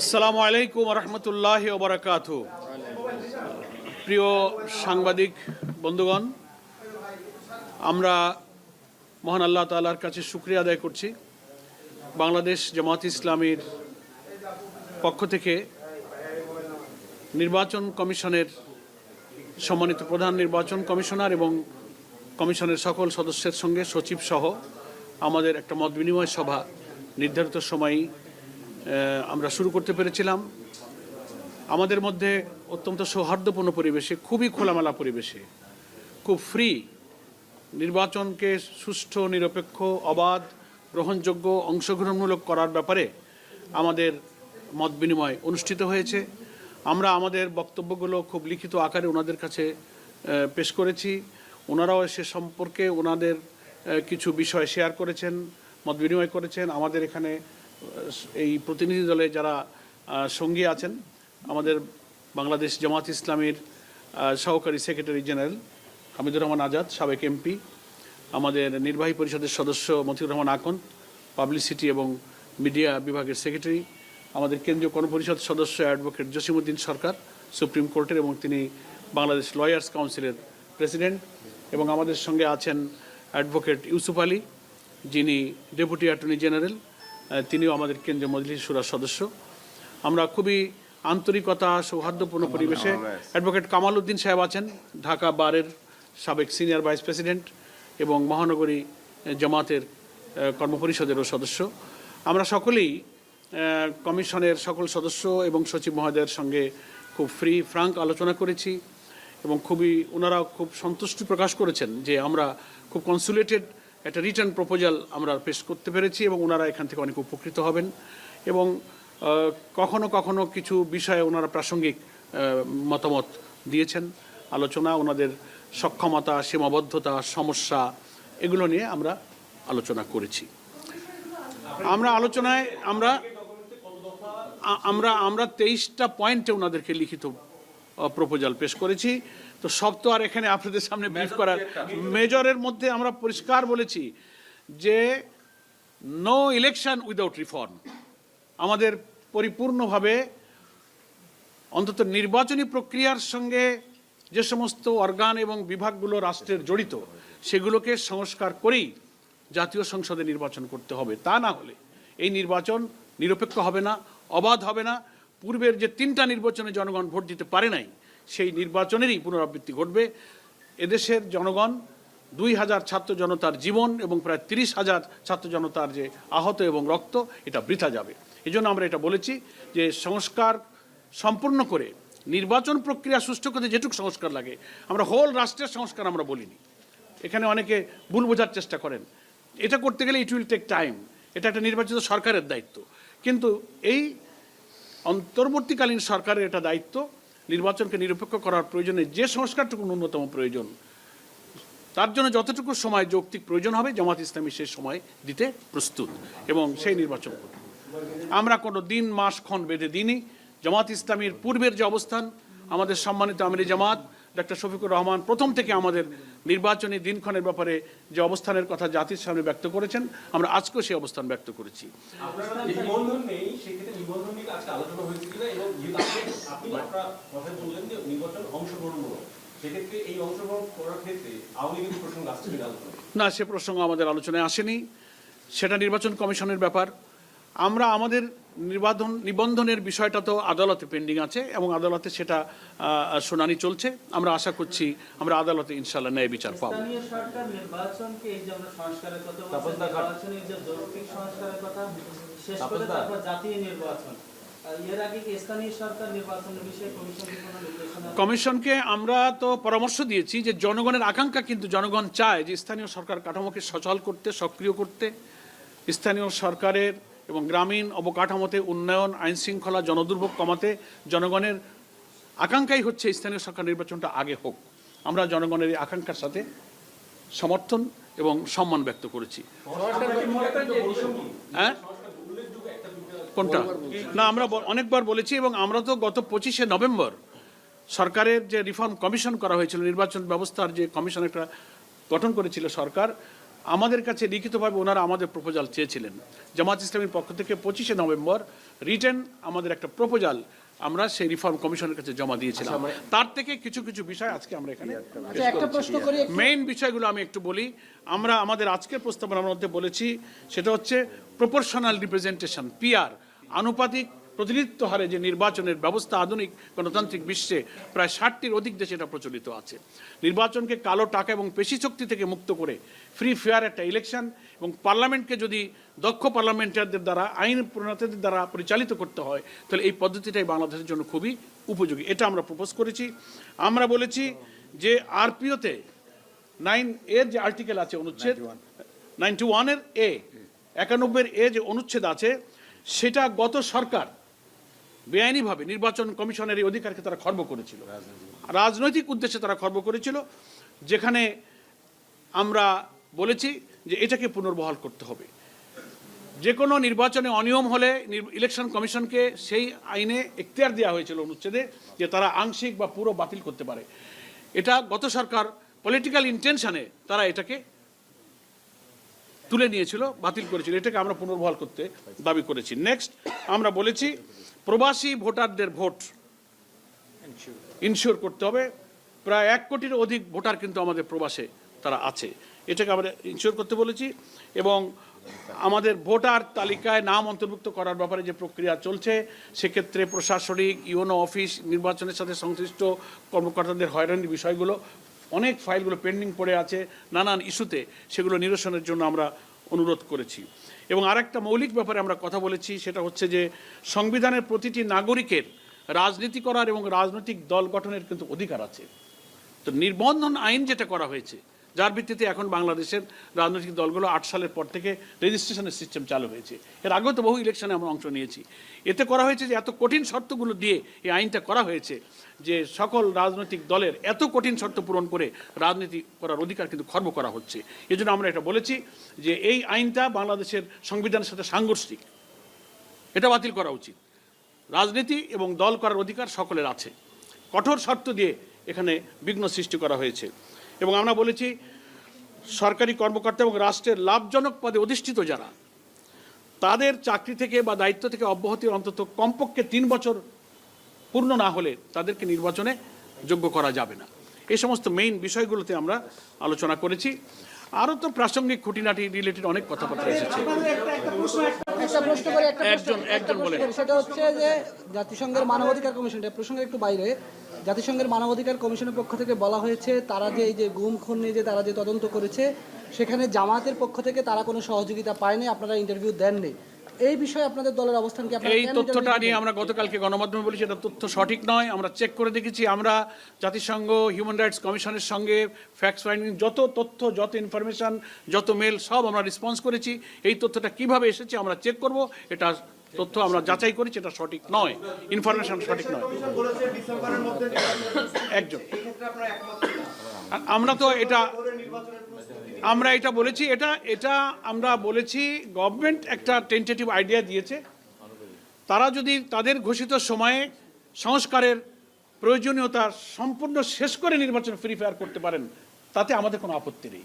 আসসালামু আলাইকুম রহমতুল্লাহ ওবরাকাত। প্রিয় সাংবাদিক, বন্ধুগণ, আমরা মহান আল্লাহ তালার কাছে শুক্রিয়া আদায় করছি। বাংলাদেশ জামাত ইসলামীর পক্ষ থেকে নির্বাচন কমিশনের সম্মানিত প্রধান নির্বাচন কমিশনার এবং কমিশনের সকল সদস্যের সঙ্গে সচিব সহ আমাদের একটা মত বিনিময় সভা নির্ধারিত সময়েই আমরা শুরু করতে পেরেছিলাম। আমাদের মধ্যে অত্যন্ত সৌহার্দ্যপূর্ণ পরিবেশে, খুবই খোলামেলা পরিবেশে, খুব ফ্রি নির্বাচনকে সুষ্ঠু, নিরপেক্ষ, অবাধ, গ্রহণযোগ্য, অংশগ্রহণমূলক করার ব্যাপারে আমাদের মত বিনিময় অনুষ্ঠিত হয়েছে। আমরা আমাদের বক্তব্যগুলো খুব লিখিত আকারে ওনাদের কাছে পেশ করেছি। ওনারাও সে সম্পর্কে ওনাদের কিছু বিষয় শেয়ার করেছেন, মত বিনিময় করেছেন। আমাদের এখানে এই প্রতিনিধি দলে যারা সঙ্গী আছেন, আমাদের বাংলাদেশ জামাত ইসলামের সহকারী সেক্রেটারি জেনারেল হামিদুর রহমান আজাদ, সাবেক এমপি, আমাদের নির্বাহী পরিষদের সদস্য মতিউর রহমান আকন, পাবলিসিটি এবং মিডিয়া বিভাগের সেক্রেটারি, আমাদের কেন্দ্রীয় কর্মপরিষদ সদস্য অ্যাডভোকেট জসিমুদ্দিন সরকার, সুপ্রিম কোর্টের এবং তিনি বাংলাদেশ লয়ার্স কাউন্সিলের প্রেসিডেন্ট, এবং আমাদের সঙ্গে আছেন অ্যাডভোকেট ইউসুফ আলী, যিনি ডেপুটি অ্যাটর্নি জেনারেল তিনিও আমাদের কেন্দ্রীয় মজলিস সুরার সদস্য। আমরা খুবই আন্তরিকতা সৌহার্দ্যপূর্ণ পরিবেশে অ্যাডভোকেট কামাল উদ্দিন সাহেব আছেন ঢাকা বারের সাবেক সিনিয়র ভাইস প্রেসিডেন্ট এবং মহানগরী জামাতের কর্মপরিষদেরও সদস্য। আমরা সকলেই কমিশনের সকল সদস্য এবং সচিব মহোদয়ের সঙ্গে খুব ফ্রি ফ্রাঙ্ক আলোচনা করেছি এবং খুবই ওনারা খুব সন্তুষ্টি প্রকাশ করেছেন যে আমরা খুব কনসুলেটেড একটা রিটার্ন প্রপোজাল আমরা পেশ করতে পেরেছি এবং ওনারা এখান থেকে অনেক উপকৃত হবেন এবং কখনো কখনো কিছু বিষয়ে ওনারা প্রাসঙ্গিক মতামত দিয়েছেন, আলোচনা, ওনাদের সক্ষমতা, সীমাবদ্ধতা, সমস্যা এগুলো নিয়ে আমরা আলোচনা করেছি। আমরা আলোচনায়, আমরা আমরা আমরা তেইশটা পয়েন্টে ওনাদেরকে লিখিত প্রপোজাল পেশ করেছি। তো সব তো আর এখানে আপনাদের সামনে ব্রিফ করার মেজরের মধ্যে আমরা পরিষ্কার বলেছি যে নো ইলেকশন উইদাউট রিফর্ম আমাদের পরিপূর্ণভাবে অন্তত নির্বাচনী প্রক্রিয়ার সঙ্গে যে সমস্ত অর্গান এবং বিভাগগুলো রাষ্ট্রের জড়িত সেগুলোকে সংস্কার করেই জাতীয় সংসদে নির্বাচন করতে হবে। তা না হলে এই নির্বাচন নিরপেক্ষ হবে না অবাধ হবে না। পূর্বের যে তিনটা নির্বাচনে জনগণ ভোট দিতে পারে নাই সেই নির্বাচনেরই পুনরাবৃত্তি ঘটবে। এদেশের জনগণ, দুই হাজার ছাত্র জনতার জীবন এবং প্রায় তিরিশ হাজার ছাত্র জনতার যে আহত এবং রক্ত, এটা বৃথা যাবে। এই আমরা এটা বলেছি যে সংস্কার সম্পূর্ণ করে নির্বাচন প্রক্রিয়া সুষ্ঠু করতে যেটুকু সংস্কার লাগে, আমরা হোল রাষ্ট্রের সংস্কার আমরা বলিনি। এখানে অনেকে ভুল বোঝার চেষ্টা করেন। এটা করতে গেলে ইট উইল টেক টাইম এটা একটা নির্বাচিত সরকারের দায়িত্ব। কিন্তু এই অন্তর্বর্তীকালীন সরকারের এটা দায়িত্ব নির্বাচনকে নিরপেক্ষ করার প্রয়োজনে যে সংস্কারটুকু ন্যূনতম প্রয়োজন, তার জন্য যতটুকু সময় যৌক্তিক প্রয়োজন হবে, জামাত ইসলামী সেই সময় দিতে প্রস্তুত এবং সেই নির্বাচন করবে। আমরা কোনো দিন মাস, ক্ষণ বেঁধে দিনই জামাত ইসলামীর পূর্বের যে অবস্থান, আমাদের সম্মানিত আমিরি জামাত ডক্টর শফিকুর রহমান প্রথম থেকে আমাদের নির্বাচনী দিনক্ষণের ব্যাপারে যে অবস্থানের কথা জাতির সামনে ব্যক্ত করেছেন আমরা আজকেও সেই অবস্থান ব্যক্ত করেছি। না সে প্রসঙ্গ আমাদের আলোচনায় আসেনি। সেটা নির্বাচন কমিশনের ব্যাপার। আমরা আমাদের নির্বাধন নিবন্ধনের বিষয়টা তো আদালতে পেন্ডিং আছে এবং আদালতে সেটা শুনানি চলছে। আমরা আশা করছি আমরা আদালতে ইনশাল্লাহ ন্যায় বিচার পাবো। স্থানীয় সরকার নির্বাচনকে এই যে আমরা সংস্কারের কথা বলছি তাপস দা খান। নির্বাচনের যে যৌক্তিক সংস্কারের কথা শেষ তাপস করে দা। তারপর জাতীয় নির্বাচন। আর এর আগে কি স্থানীয় সরকার নির্বাচনের বিষয়ে কমিশনের কোনো নির্দেশনা কমিশনকে আমরা তো পরামর্শ দিয়েছি যে জনগণের আকাঙ্ক্ষা কিন্তু জনগণ চায় যে স্থানীয় সরকার কাঠামোকে সচল করতে সক্রিয় করতে। স্থানীয় সরকারের এবং গ্রামীণ অবকাঠামোতে উন্নয়ন, আইন শৃঙ্খলা, জনদুর্ভোগ কমাতে জনগণের আকাঙ্ক্ষাই হচ্ছে স্থানীয় সরকার নির্বাচনটা আগে হোক। আমরা জনগণের এই আকাঙ্ক্ষার সাথে সমর্থন এবং সম্মান ব্যক্ত করেছি। হ্যাঁ? কোনটা? না, আমরা অনেকবার বলেছি এবং আমরা তো গত পঁচিশে নভেম্বর সরকারের যে রিফর্ম কমিশন করা হয়েছিল, নির্বাচন ব্যবস্থার যে কমিশন একটা গঠন করেছিল সরকার আমাদের কাছে লিখিতভাবে ওনারা আমাদের প্রপোজাল চেয়েছিলেন। জামাত ইসলামের পক্ষ থেকে পঁচিশে নভেম্বর রিটেন আমাদের একটা প্রপোজাল আমরা সেই রিফর্ম কমিশনের কাছে জমা দিয়েছিলাম। তার থেকে কিছু কিছু বিষয় আজকে আমরা এখানে আচ্ছা একটা প্রশ্ন করি মেইন বিষয়গুলো আমি একটু বলি। আমরা আমাদের আজকের প্রস্তাবনার মধ্যে বলেছি সেটা হচ্ছে প্রপোর্শনাল রিপ্রেজেন্টেশন পিআর আনুপাতিক প্রতিনিধিত্ব হারে যে নির্বাচনের ব্যবস্থা আধুনিক গণতান্ত্রিক বিশ্বে প্রায় ষাটটির অধিক দেশে এটা প্রচলিত আছে। নির্বাচনকে কালো টাকা এবং পেশি শক্তি থেকে মুক্ত করে ফ্রি ফেয়ার একটা ইলেকশন এবং পার্লামেন্টকে যদি দক্ষ পার্লামেন্টারদের দ্বারা আইন প্রণেতাদের দ্বারা পরিচালিত করতে হয় তাহলে এই পদ্ধতিটাই বাংলাদেশের জন্য খুবই উপযোগী। এটা আমরা প্রপোজ করেছি। আমরা বলেছি যে আরপিওতে নাইন এর যে আর্টিকেল আছে অনুচ্ছেদ নাইনটি ওয়ানের এ একানব্বইয়ের এ যে অনুচ্ছেদ আছে সেটা গত সরকার বেআইনিভাবে নির্বাচন কমিশনের এই অধিকারকে তারা খর্ব করেছিল। রাজনৈতিক। উদ্দেশ্যে তারা খর্ব করেছিল যেখানে আমরা বলেছি যে এটাকে পুনর্বহাল করতে হবে। যে কোনো নির্বাচনে অনিয়ম হলে ইলেকশন কমিশনকে সেই আইনে এখতিয়ার দেওয়া হয়েছিল অনুচ্ছেদে যে তারা আংশিক বা পুরো বাতিল করতে পারে। এটা গত সরকার পলিটিক্যাল ইন্টেনশনে তারা এটাকে তুলে নিয়েছিল বাতিল করেছিল। এটাকে আমরা পুনর্বহাল করতে দাবি করেছি। নেক্সট আমরা বলেছি প্রবাসী ভোটারদের ভোট ইনশিওর করতে হবে। প্রায় এক কোটির অধিক ভোটার কিন্তু আমাদের প্রবাসে তারা আছে। এটাকে আমরা ইনশিওর করতে বলেছি এবং আমাদের ভোটার তালিকায় নাম অন্তর্ভুক্ত করার ব্যাপারে যে প্রক্রিয়া চলছে, সেক্ষেত্রে প্রশাসনিক, ইউনো অফিস, নির্বাচনের সাথে সংশ্লিষ্ট কর্মকর্তাদের হয়রানির বিষয়গুলো, অনেক ফাইলগুলো পেন্ডিং পড়ে আছে, নানান ইস্যুতে সেগুলো নিরসনের জন্য আমরা অনুরোধ করেছি। এবং আরেকটা মৌলিক ব্যাপারে আমরা কথা বলেছি, সেটা হচ্ছে যে সংবিধানের প্রতিটি নাগরিকের রাজনীতি করার এবং রাজনৈতিক দল গঠনের কিন্তু অধিকার আছে। তো নির্বন্ধন আইন যেটা করা হয়েছে যার ভিত্তিতে এখন বাংলাদেশের রাজনৈতিক দলগুলো আট সালের পর থেকে রেজিস্ট্রেশনের সিস্টেম চালু হয়েছে। এর আগেও তো বহু ইলেকশনে আমরা অংশ নিয়েছি। এতে করা হয়েছে যে এত কঠিন শর্তগুলো দিয়ে এই আইনটা করা হয়েছে যে সকল রাজনৈতিক দলের এত কঠিন শর্ত পূরণ করে রাজনীতি করার অধিকার কিন্তু খর্ব করা হচ্ছে। এই জন্য আমরা এটা বলেছি যে এই আইনটা বাংলাদেশের সংবিধানের সাথে সাংঘর্ষিক। এটা বাতিল করা উচিত। রাজনীতি এবং দল করার অধিকার সকলের আছে। কঠোর শর্ত দিয়ে এখানে বিঘ্ন সৃষ্টি করা হয়েছে। এবং আমরা বলেছি সরকারি কর্মকর্তা এবং রাষ্ট্রের লাভজনক পদে অধিষ্ঠিত যারা, তাদের চাকরি থেকে বা দায়িত্ব থেকে অব্যাহতি অন্তত কমপক্ষে তিন বছর পূর্ণ না হলে তাদেরকে নির্বাচনে যোগ্য করা যাবে না। এই সমস্ত মেইন বিষয়গুলোতে আমরা আলোচনা করেছি। আরও তো প্রাসঙ্গিক খুঁটিনাটি রিলেটেড অনেক কথাবার্তা এসেছে। একটা প্রশ্ন করি একটা একজন- একজন প্রশ্ন সেটা হচ্ছে যে জাতিসংঘের মানবাধিকার কমিশন এটা প্রসঙ্গের একটু বাইরে জাতিসংঘের মানবাধিকার কমিশনের পক্ষ থেকে বলা হয়েছে তারা যে এই যে গুম খুন নিয়ে যে তারা যে তদন্ত করেছে সেখানে জামাতের পক্ষ থেকে তারা কোনো সহযোগিতা পায়নি আপনারা ইন্টারভিউ দেননি। এই বিষয়ে আপনাদের দলের অবস্থান কি? আপনারা এই তথ্যটা নিয়ে আমরা গতকালকে গণমাধ্যমে বলেছি এটা তথ্য সঠিক নয়। আমরা চেক করে দেখেছি আমরা জাতিসংঘ হিউম্যান রাইটস কমিশনের সঙ্গে ফ্যাক্টস ফাইন্ডিং যত তথ্য যত ইনফরমেশন যত মেল সব আমরা রেসপন্স করেছি। এই তথ্যটা কীভাবে এসেছে আমরা চেক করব এটা তথ্য আমরা যাচাই করেছি এটা সঠিক নয়। ইনফরমেশন সঠিক নয়। একজন আমরা তো এটা আমরা এটা বলেছি, এটা এটা আমরা বলেছি গভর্নমেন্ট একটা টেন্টেটিভ আইডিয়া দিয়েছে। তারা যদি তাদের ঘোষিত সময়ে সংস্কারের প্রয়োজনীয়তা সম্পূর্ণ শেষ করে নির্বাচন ফ্রি ফায়ার করতে পারেন, তাতে আমাদের কোনো আপত্তি নেই।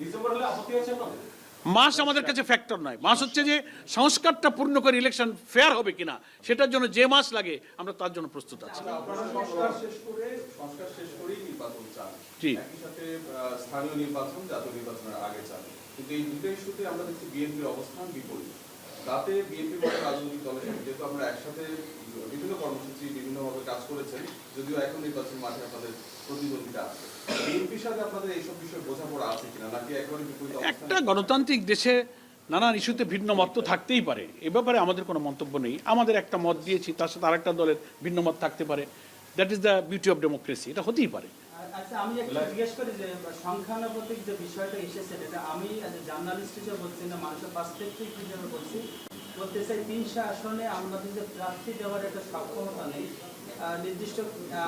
মাস আমাদের কাছে ফ্যাক্টর নয় মাস হচ্ছে যে সংস্কারটা পূর্ণ করে ইলেকশন ফেয়ার হবে কিনা সেটার জন্য যে মাস লাগে আমরা তার জন্য প্রস্তুত আছি। জি। আহ, স্থানীয় নির্বাচন জাতীয় নির্বাচনের আগে চান। কিন্তু এই দুটো ইস্যুতে আমরা দেখছি বিএনপির অবস্থান বিপরীত। তাতে রাজনৈতিক দলের যেহেতু আমরা একসাথে বিভিন্ন কর্মসূচি বিভিন্নভাবে কাজ করেছেন, যদিও এখন নির্বাচন মাঠে আপনাদের প্রতিদ্বন্দ্বিতা আছে। বিএনপির সাথে আপনাদের এইসব বিষয়ে বোঝাপড়া আছে কিনা, নাকি একেবারে বিপরীত একটা গণতান্ত্রিক দেশে নানান ইস্যুতে ভিন্ন মত তো থাকতেই পারে। এ ব্যাপারে আমাদের কোনো মন্তব্য নেই। আমাদের একটা মত দিয়েছি, তার সাথে আরেকটা দলের ভিন্ন মত থাকতে পারে। That is the beauty of democracy এটা হতেই পারে। আচ্ছা আমি একটু জিজ্ঞেস করি যে সংখ্যানুপাতিক যে বিষয়টা এসেছে এটা আমি অ্যাজ এ জার্নালিস্ট হিসেবে বলছি না মানুষের পার্সপেক্টিভ হিসেবে বলছি বলতে চাই তিনশো আসনে আমাদের যে প্রার্থী দেওয়ার একটা সক্ষমতা নেই। নির্দিষ্ট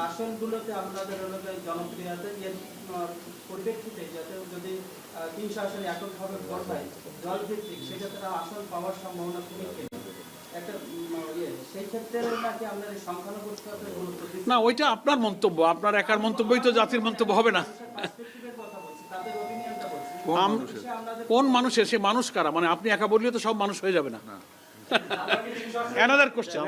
আসনগুলোতে আমাদের হলো জনপ্রিয়তা এর পরিপ্রেক্ষিতে যাতে যদি তিনশো আসনে এককভাবে ভোট হয় দলভিত্তিক সেক্ষেত্রে আসন পাওয়ার সম্ভাবনা খুবই না ওইটা আপনার মন্তব্য আপনার একার মন্তব্যই তো জাতির মন্তব্য হবে না। পার্সপেক্টিভের কথা বলছি তাদের অপিনিয়নটা বলছি আম- কোন মানুষের? সে মানুষ কারা? মানে আপনি একা বললে তো সব মানুষ হয়ে যাবে না। অ্যানাদার কোশ্চেন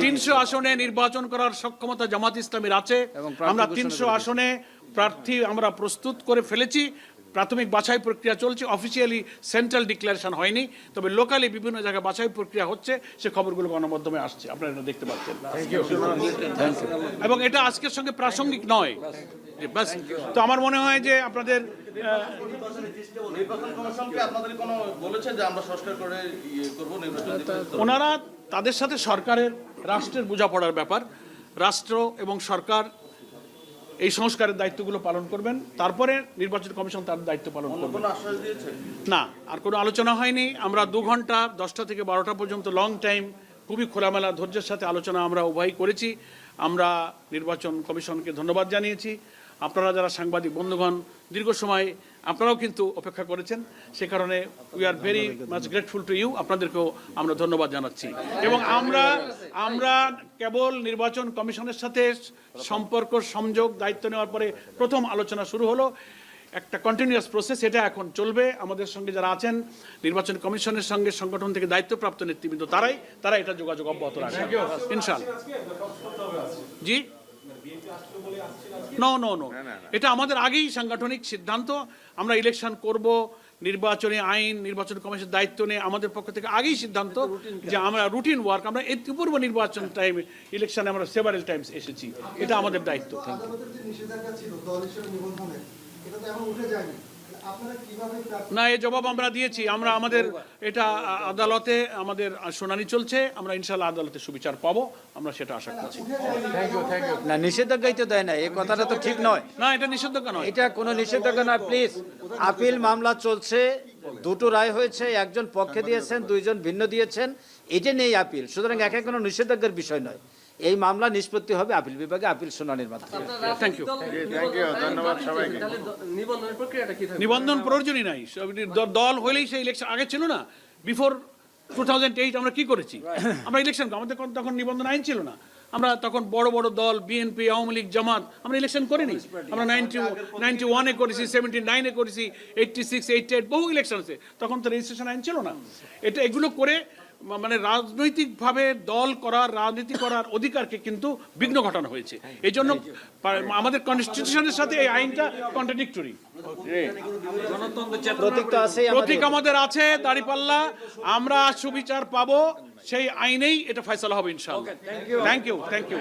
তিনশো আসনে নির্বাচন করার সক্ষমতা জামাত ইসলামের আছে। আমরা তিনশো আসনে প্রার্থী আমরা প্রস্তুত করে ফেলেছি। প্রাথমিক বাছাই প্রক্রিয়া চলছে। অফিসিয়ালি সেন্ট্রাল ডিক্লারেশন হয়নি তবে লোকালি বিভিন্ন জায়গায় বাছাই প্রক্রিয়া হচ্ছে সে খবরগুলো গণমাধ্যমে আসছে। আপনারা এটা দেখতে পাচ্ছেন। এবং এটা আজকের সঙ্গে প্রাসঙ্গিক নয়। বাস তো আমার মনে হয় যে আপনাদের আহ, নির্বাচন কমিশনকে আপনাদের কোনো বলেছে যে আমরা সংস্কার করে করব নির্বাচন দিতে? ওনারা তাদের সাথে সরকারের রাষ্ট্রের বোঝাপড়ার ব্যাপার। রাষ্ট্র এবং সরকার এই সংস্কারের দায়িত্বগুলো পালন করবেন তারপরে নির্বাচন কমিশন তার দায়িত্ব পালন করবে। কোনো না আর কোনো আলোচনা হয়নি। আমরা দু ঘণ্টা দশটা থেকে বারোটা পর্যন্ত লং টাইম খুবই খোলামেলা ধৈর্যের সাথে আলোচনা আমরা উভয়ই করেছি। আমরা নির্বাচন কমিশনকে ধন্যবাদ জানিয়েছি। আপনারা যারা সাংবাদিক বন্ধুগণ দীর্ঘ সময় আপনারাও কিন্তু অপেক্ষা করেছেন। সে কারণে we are very much grateful to you আপনাদেরকেও আমরা ধন্যবাদ জানাচ্ছি। এবং আমরা আমরা কেবল নির্বাচন কমিশনের সাথে সম্পর্ক সংযোগ দায়িত্ব নেওয়ার পরে প্রথম আলোচনা শুরু হলো। একটা কন্টিনিউয়াস প্রসেস এটা এখন চলবে। আমাদের সঙ্গে যারা আছেন নির্বাচন কমিশনের সঙ্গে সংগঠন থেকে দায়িত্বপ্রাপ্ত নেতৃবৃন্দ তারাই তারা এটা যোগাযোগ অব্যাহত রাখবে। ইনশাল্লাহ জি? No no no. এটা আমাদের আগেই সাংগঠনিক সিদ্ধান্ত। আমরা ইলেকশন করব নির্বাচনী আইন নির্বাচন কমিশনের দায়িত্ব নিয়ে আমাদের পক্ষ থেকে আগেই সিদ্ধান্ত যে আমরা রুটিন ওয়ার্ক আমরা এর পূর্ব নির্বাচন টাইম ইলেকশনে আমরা সেভারেল টাইমস এসেছি। এটা আমাদের দায়িত্ব। থ্যাংক যে না এই জবাব আমরা দিয়েছি। আমরা আমাদের এটা আদালতে আমাদের শুনানি চলছে। আমরা ইনশাল্লাহ আদালতে সুবিচার পাবো। আমরা সেটা আশা করছি। না নিষেধাজ্ঞাই তো দেয় না। এই কথাটা তো ঠিক নয়। না এটা নিষেধাজ্ঞা নয়। এটা কোনো নিষেধাজ্ঞা নয় প্লিজ আপিল মামলা চলছে। দুটো রায় হয়েছে। একজন পক্ষে দিয়েছেন দুইজন ভিন্ন দিয়েছেন। এটা নেই আপিল সুতরাং একে কোনো নিষেধাজ্ঞার বিষয় নয়। এই মামলা নিষ্পত্তি হবে আপিল বিভাগে আপিল শুনানির মাধ্যমে। থ্যাংক ইউ ধন্যবাদ সবাইকে। নিবন্ধনের প্রক্রিয়াটা কি নিবন্ধন প্রয়োজনই নাই। দল হলেই সেই ইলেকশন আগে ছিল না। বিফোর টু থাউজেন্ড এইট আমরা কি করেছি? আমরা ইলেকশন আমাদের তখন নিবন্ধন আইন ছিল না। আমরা তখন বড় বড় দল বিএনপি আওয়ামী লীগ জামাত আমরা ইলেকশন করিনি। আমরা নাইনটি নাইনটি ওয়ানে করেছি সেভেন্টি নাইনে করেছি এইটটি সিক্স এইটটি এইট বহু ইলেকশন আছে তখন তো রেজিস্ট্রেশন আইন ছিল না। এটা এগুলো করে মানে রাজনৈতিকভাবে দল করার রাজনীতি করার অধিকারকে কিন্তু বিঘ্ন ঘটানো হয়েছে। এই জন্য আমাদের কনস্টিটিউশনের সাথে এই আইনটা কন্ট্রাডিক্টরি প্রতীক আমাদের। আছে দাঁড়িপাল্লা। আমরা সুবিচার পাবো সেই আইনেই এটা ফয়সলা হবে ইনশাআল্লাহ। Thank you thank you